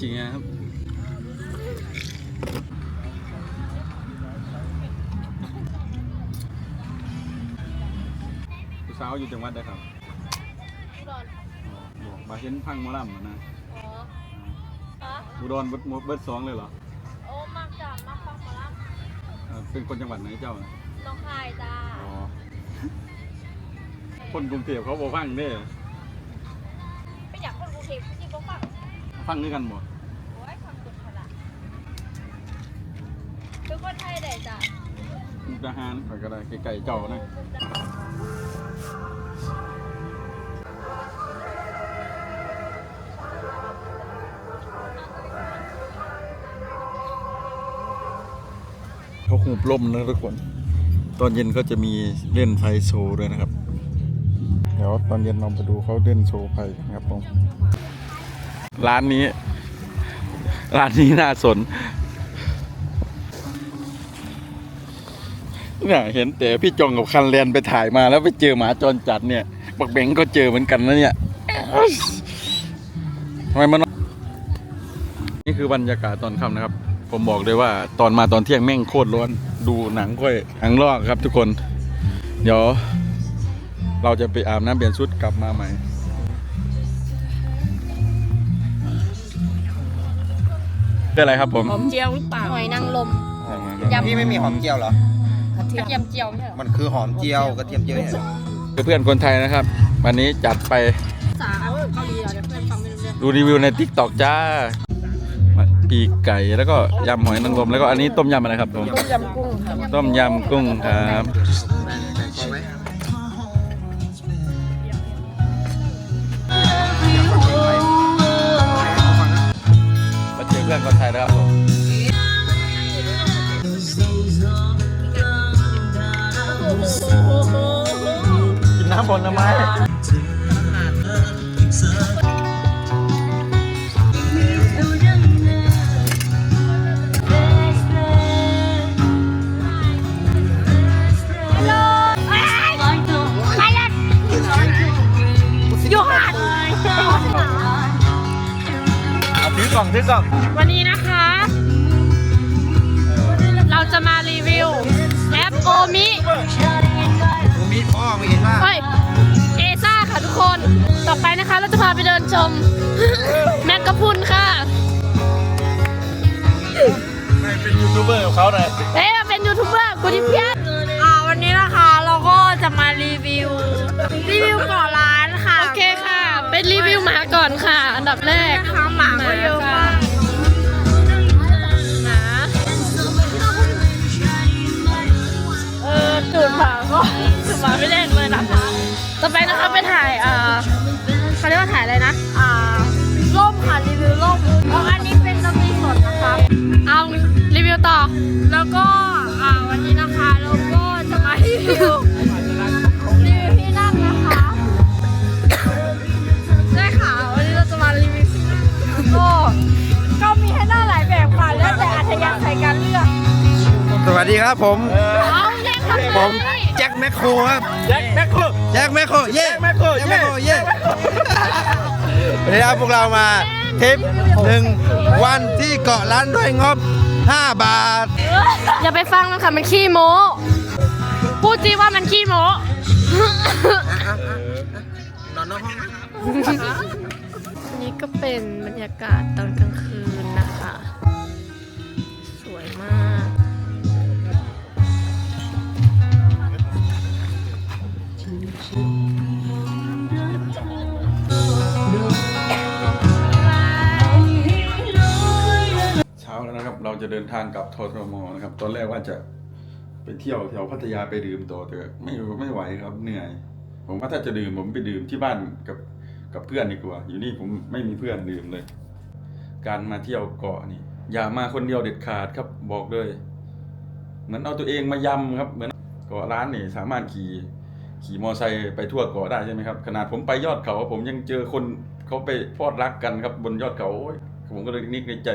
จริงครับผู้สาวอยู่จังหวัดใดครับอุดรอ๋อบอกมาเห็นพังหมอลำอะนะอ๋อฮะอุดรเบิดเบิดสองเลยเหรอโอ้มากจ้ะมากฟังหมอลเอ่อเป็นคนจังหวัดไหนเจ้าน่ะำน้องคายจ้าอ๋อคนกรุงเทพเขาบอกฟังเด้ ไม่อยากคนกรุงเทพจริงๆก็ฟัง ฟังด้วยกันหมดโอ้ยฟังสุดขนาดเป็นคนไทยได้จ้ะมุกดาหารข่อยก็ได้ไก่ๆเจ้านะเขาหูปล่มนะทุกคน ตอนเย็นก็จะมีเล่นไฟโชว์ด้วยนะครับ เดี๋ยวตอนเย็นลองไปดูเขาเล่นโชว์ไฟกันครับผม ร้านนี้ ร้านนี้น่าสนเนี่ยเห็นแต่พี่จองกับคันแลนไปถ่ายมาแล้วไปเจอหมาจรจัดเนี่ยบักเบงก็เจอเหมือนกันนะเนี่ยทำไมมันนี่คือบรรยากาศตอนค่ำนะครับ ผมบอกเลยว่าตอนมาตอนเที่ยงแม่งโคตรร้อน ดูหนังค่อยหนังลอกครับทุกคน เดี๋ยว เราจะไปอาบน้ำเปลี่ยนชุดกลับมาใหม่ เป็นอะไรครับผมหอมเจียวหรือเปล่าหอยนางรม ยำ พี่ไม่มีหอมเจียวเหรอ กระเทีกยระมเทียมเจียวไม่ใช่เหรอมันคือหอมเจียวกระเทียมเจียวเนี่ยคือเพื่อนคนไทยนะครับ วันนี้จัดไปภาษาเกาหลีเหรอเดี๋ยวเพื่อนฟังไม่รู้เรื่องดูรีวิวใน t ิ k t o k จ้า ปีกไก่แล้วก็ยำหอยนางรมแล้วก็อันนี้ต้มยำอะไรครับผมต้มยำกุ้งครับต้มยำกุ้งครับมาเจอ เพื่อนคนไทยนะครับผมกินน้ำผลไม้ ต่อไปนะคะเราจะพาไปเดินชม แมกกาพรุนค่ะ ไม่เป็นยูทูบเบอร์ของเขาหน่อยเอ๊ะเป็นยูทูบเบอร์กูดิเพียนอ่าวันนี้นะคะเราก็จะมารีวิว รีวิวก่อนร้านค่ะโอเคค่ะ เป็นรีวิวหมาก่อนค่ะ อันดับแรกค่ะหมาก็เยอะมากหมาเออจูดหมาก็จูดหมาไม่แรกเลยนะคะต่อไปนะคะไปถ่ แล้วก็อ่าวันนี้นะคะเราก็จะมารีวิวรีวิวที่นั่งนะคะใช่ค่ะวันนี้เราจะมารีวิวก็ก็มีให้นั่งหลายแบบค่ะแล้วแต่อัธยาศัยการเลือกสวัสดีครับผม เอาแยกทำไมผมแจ็คแมคโครครับ แจ็คแมคโครแจ็คแมคโครเย่แจ็คแมคโครแจ็คแมคโครเย่วันนี้ครับพวกเรามาทริปหนึ่งวันที่เกาะล้านด้วยงบ 5 บาท อย่าไปฟังมันค่ะมันขี้โม้พูดจีว่ามันขี้โม้นอนนอกห้องนี่ก็เป็นบรรยากาศตอนกลางคืน จะเดินทางกลับททมนะครับ ตอนแรกว่าจะไปเที่ยวแถวพัทยาไปดื่มต่อแต่ไม่ไม่ไหวครับเหนื่อย ผมว่าถ้าจะดื่มผมไปดื่มที่บ้านกับกับเพื่อนดีกว่า อยู่นี่ผมไม่มีเพื่อนดื่มเลย การมาเที่ยวเกาะนี่ อย่ามาคนเดียวเด็ดขาดครับบอกเลย เหมือนเอาตัวเองมายำครับ เหมือนเกาะร้านนี่สามารถขี่ขี่มอไซค์ไปทั่วเกาะได้ใช่ไหมครับ ขนาดผมไปยอดเขา ผมยังเจอคนเขาไปพอดรักกันครับบนยอดเขาโอ้ย ผมก็เลยนึกในใจ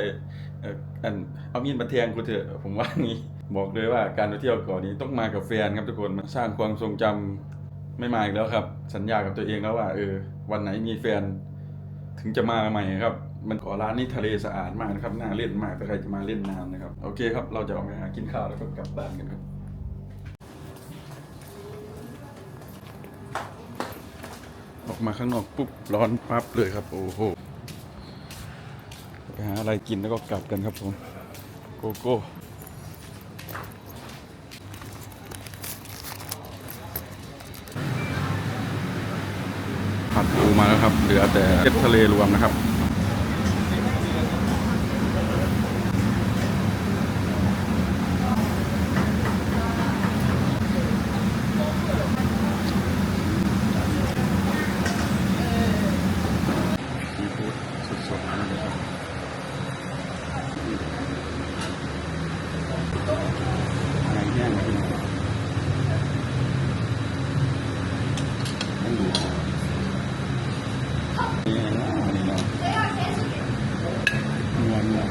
เอออันเอามีดมาแทงกูเถอะผมว่างี้บอกเลยว่าการไปเที่ยวเก่อนนี้ต้องมากับแฟนครับทุกคนมาสร้างความทรงจำไม่มาอีกแล้วครับ สัญญากับตัวเองแล้วว่าเออวันไหนมีแฟน ถึงจะมาใหม่ครับ มันเกาะร้านนี้ทะเลสะอาดมากนะครับน่าเล่นมากถ้าใครจะมาเล่นน้ำนะครับโอเคครับเราจะออกไปหากินข้าวแล้วก็กลับบ้านกันครับออกมาข้างนอกปุ๊บร้อนปั๊บเลยครับ โอ้โห หาอะไรกินแล้วก็กลับกันครับผม โกโก้ผัดปูมาแล้วครับ เหลือแต่เก็ดทะเลรวมนะครับ ซีฟู้ดสดๆนี่เลยครับไงแห้งนะพี่น้องไม่ดูนี่นะอันนี้เนาะนวลเนาะ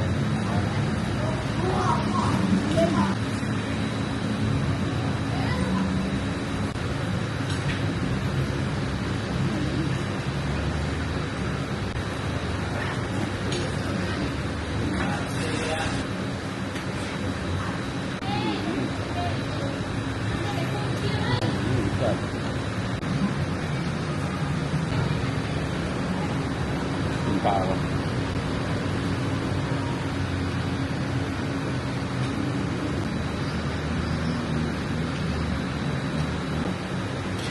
อืมแบบกินปลาก่อน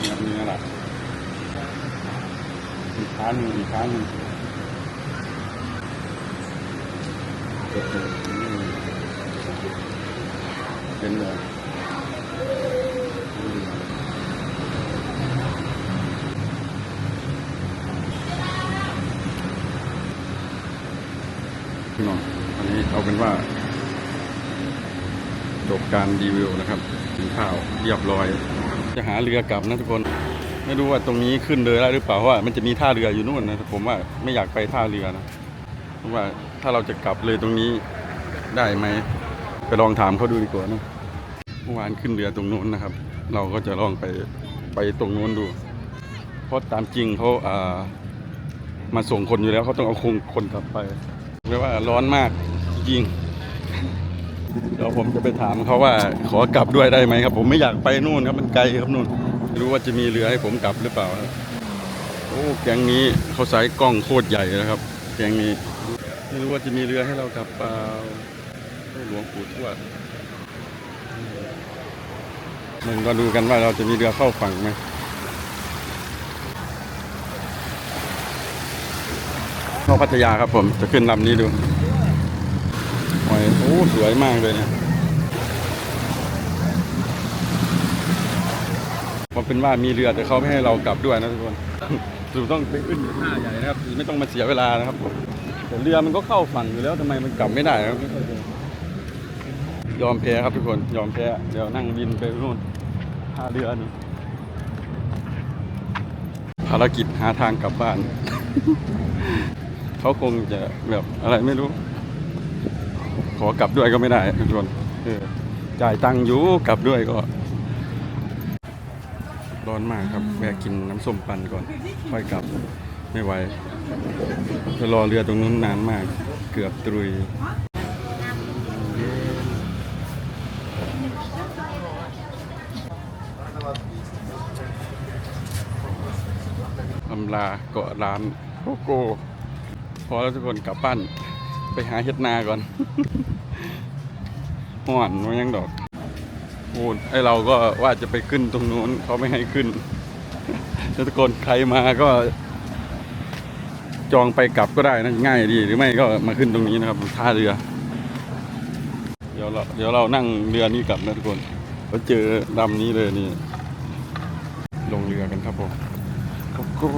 เนี่ยมีอะไรอีกค รั้งหนึ่งอีกครั้งหนึ่งเป็นเลยพี่น้องอันนี้เอาเป็นว่าจบการรีวิวนะครับกินข้าวเรียบร้อย จะหาเรือกลับนะทุกคน ไม่รู้ว่าตรงนี้ขึ้นเรือได้หรือเปล่าเพราะว่ามันจะมีท่าเรืออยู่นู่นนะผมว่าไม่อยากไปท่าเรือนะเพราะว่าถ้าเราจะกลับเลยตรงนี้ได้ไหมไปลองถามเขาดูดีกว่านะเมื่อวานขึ้นเรือตรงนู้นนะครับ เราก็จะลองไปไปตรงนู้นดู เพราะตามจริงเขาอ่ามาส่งคนอยู่แล้วเขาต้องเอาคงคนกลับไปเรียกว่าร้อนมากจริงเดี๋ยวผมจะไปถามเขาว่าขอกลับด้วยได้ไหมครับ ผมไม่อยากไปนู่นครับมันไกลครับนู่น รู้ว่าจะมีเรือให้ผมกลับหรือเปล่าครับโอ้แก๊งนี้เขาใส่กล้องโคตรใหญ่นะครับ แก๊งนี้ ไม่รู้ว่าจะมีเรือให้เรากลับเปล่าหลวงปู่ทวดมันก็ดูกันว่าเราจะมีเรือเข้าฝั่งไหมเข้าพัทยาครับผมจะขึ้นลำนี้ดูโอ้สวยมากเลยเนะ พอเป็นว่ามีเรือแต่เขาไม่ให้เรากลับด้วยนะทุกคนเราต้องไปขึ้นท่าใหญ่นะครับ ไม่ต้องมาเสียเวลานะครับแต่เรือมันก็เข้าฝั่งอยู่แล้วทำไมมันกลับไม่ได้ครับยอมแพ้ครับทุกคนยอมแพ้เดี๋ยวนั่งบินไปนู่นท่าเรือนี่ภารกิจหาทางกลับบ้าน เขาคงจะแบบอะไรไม่รู้ ขอกลับด้วยก็ไม่ได้ทุกคนจ่ายตังค์อยู่กลับด้วยก็ ร้อนมากครับแวะกินน้ำส้มปั่นก่อน ค่อยกลับไม่ไหวจะรอเรือตรงนู้นนานมาก เกือบตรุยอำลาเกาะร้านโกโก้พอแล้วทุกคนกลับบ้านไปหาเฮ็ดนาก่อนห่อนมันยังดอก โอ้ไอเราก็ว่าจะไปขึ้นตรงนู้นเขาไม่ให้ขึ้นแล้วทุกคนใครมาก็จองไปกลับก็ได้นะง่ายดีหรือไม่ก็มาขึ้นตรงนี้นะครับท่าเรือ เดี๋ยวเราเดี๋ยวเรานั่งเรือนี้กลับนะทุกคนเราเจอลำนี้เลยนี่ ลงเรือกันครับผมกโก้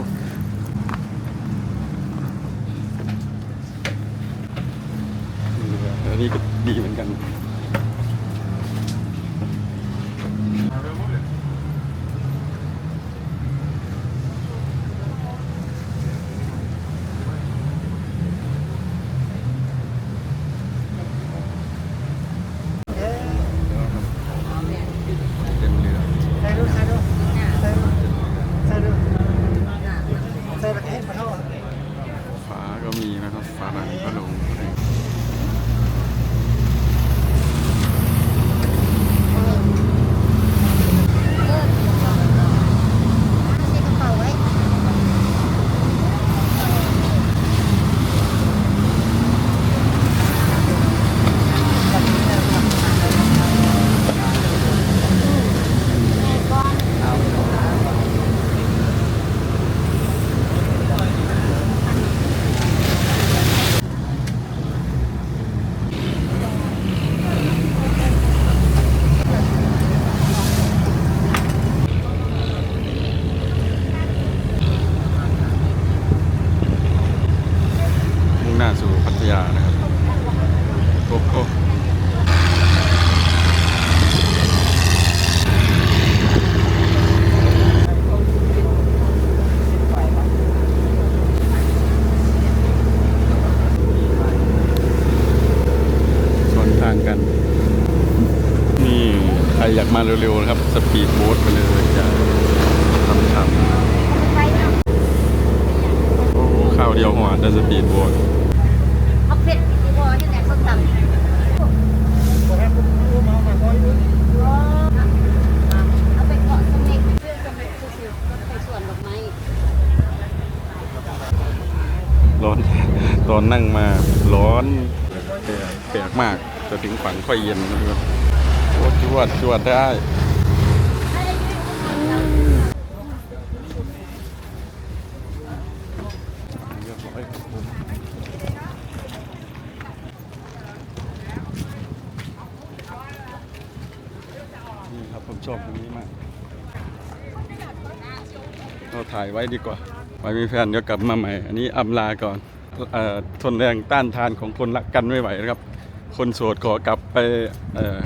อันนี้ก็ดีเหมือนกัน เอาเผ็ดอีกพอที่ไหนส้มตำเอาไปเกาะสมิกเพื่อจะไปซื้อรถไปสวนดอกไม้ร้อน ตอนนั่งมาร้อนแปลกแปลกมาก จะถึงฝั่งค่อยเย็นนะครับโอ้จวดจวดได้เรียบร้อยครับผมนี่ครับผมชอบตรงนี้มาก เรา ถ่ายไว้ดีกว่า ไว้มีแฟนเดี๋ยวกลับมาใหม่ อันนี้อำลาก่อนอทนแรงต้านทานของคนรักกันไม่ไหวนะครับ คนโสดขอกลับไป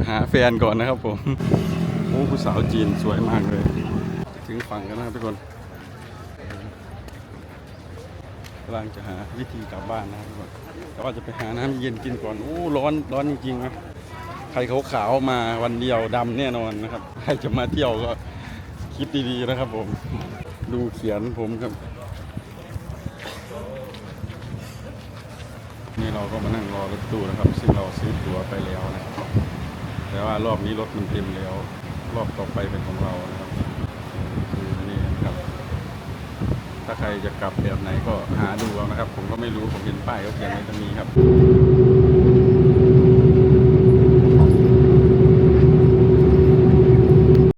หาแฟนก่อนนะครับผมโอ้ผู้สาวจีนสวยมากเลย ถึงฝั่งกันนะทุกคนกำลังจะหาวิธีกลับบ้านนะครับทุกคนแต่ว่าจะไปหาน้ำเย็นกินก่อนโอ้ร้อนร้อนจริงๆนะใครขาวๆมาวันเดียวดำแน่นอนนะครับ ใครจะมาเที่ยวก็คิดดีๆนะครับผม ดูเขียนผมครับ นี่เราก็มานั่งรอรถตู้นะครับ ซึ่งเราซื้อตั๋วไปแล้วนะครับแต่ว่ารอบนี้รถมันเต็มแล้ว รอบต่อไปเป็นของเรานะครับคือนี่นะครับ ถ้าใครจะกลับแบบไหนก็หาดูเอานะครับ ผมก็ไม่รู้ผมเห็นป้ายเขาเขียนไว้ตรงนี้ครับ